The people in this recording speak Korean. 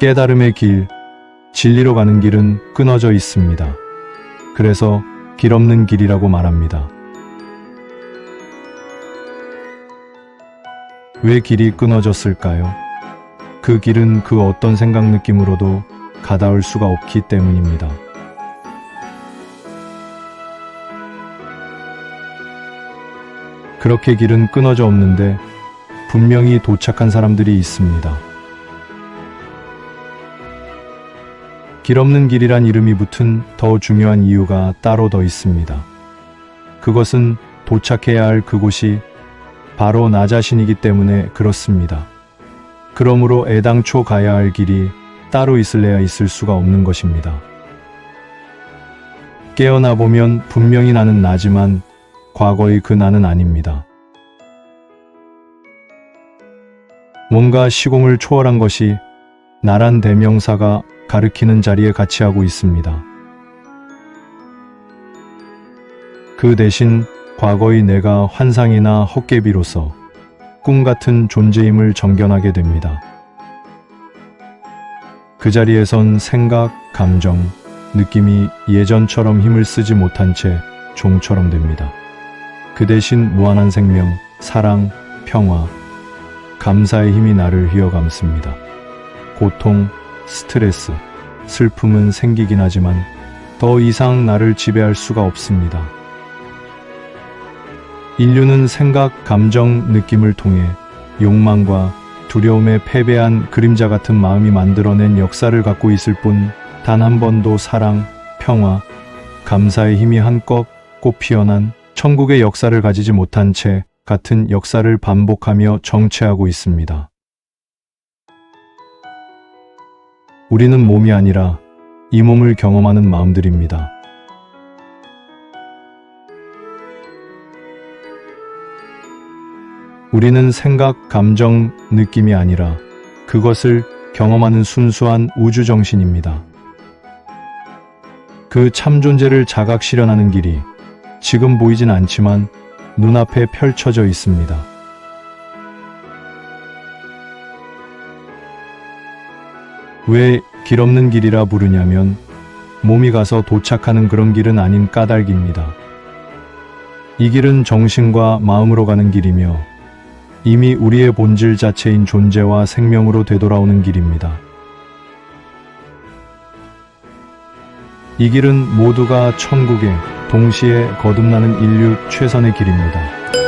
깨달음의 길, 진리로 가는 길은 끊어져 있습니다. 그래서 길 없는 길이라고 말합니다. 왜 길이 끊어졌을까요? 그 길은 그 어떤 생각 느낌으로도 가닿을 수가 없기 때문입니다. 그렇게 길은 끊어져 없는데 분명히 도착한 사람들이 있습니다. 길 없는 길이란 이름이 붙은 더 중요한 이유가 따로 더 있습니다. 그것은 도착해야 할 그곳이 바로 나 자신이기 때문에 그렇습니다. 그러므로 애당초 가야 할 길이 따로 있을래야 있을 수가 없는 것입니다. 깨어나 보면 분명히 나는 나지만 과거의 그 나는 아닙니다. 뭔가 시공을 초월한 것이 나란 대명사가 가리키는 자리에 같이 하고 있습니다. 그 대신 과거의 내가 환상이나 헛개비로서 꿈 같은 존재임을 정견하게 됩니다. 그 자리에선 생각, 감정, 느낌이 예전처럼 힘을 쓰지 못한 채 종처럼 됩니다. 그 대신 무한한 생명, 사랑, 평화, 감사의 힘이 나를 휘어감습니다. 고통, 스트레스, 슬픔은 생기긴 하지만 더 이상 나를 지배할 수가 없습니다. 인류는 생각, 감정, 느낌을 통해 욕망과 두려움에 패배한 그림자 같은 마음이 만들어낸 역사를 갖고 있을 뿐 단 한 번도 사랑, 평화, 감사의 힘이 한껏 꽃 피어난 천국의 역사를 가지지 못한 채 같은 역사를 반복하며 정체하고 있습니다. 우리는 몸이 아니라 이 몸을 경험하는 마음들입니다. 우리는 생각, 감정, 느낌이 아니라 그것을 경험하는 순수한 우주 정신입니다. 그 참 존재를 자각 실현하는 길이 지금 보이진 않지만 눈앞에 펼쳐져 있습니다. 왜 길 없는 길이라 부르냐면 몸이 가서 도착하는 그런 길은 아닌 까닭입니다. 이 길은 정신과 마음으로 가는 길이며 이미 우리의 본질 자체인 존재와 생명으로 되돌아오는 길입니다. 이 길은 모두가 천국에 동시에 거듭나는 인류 최선의 길입니다.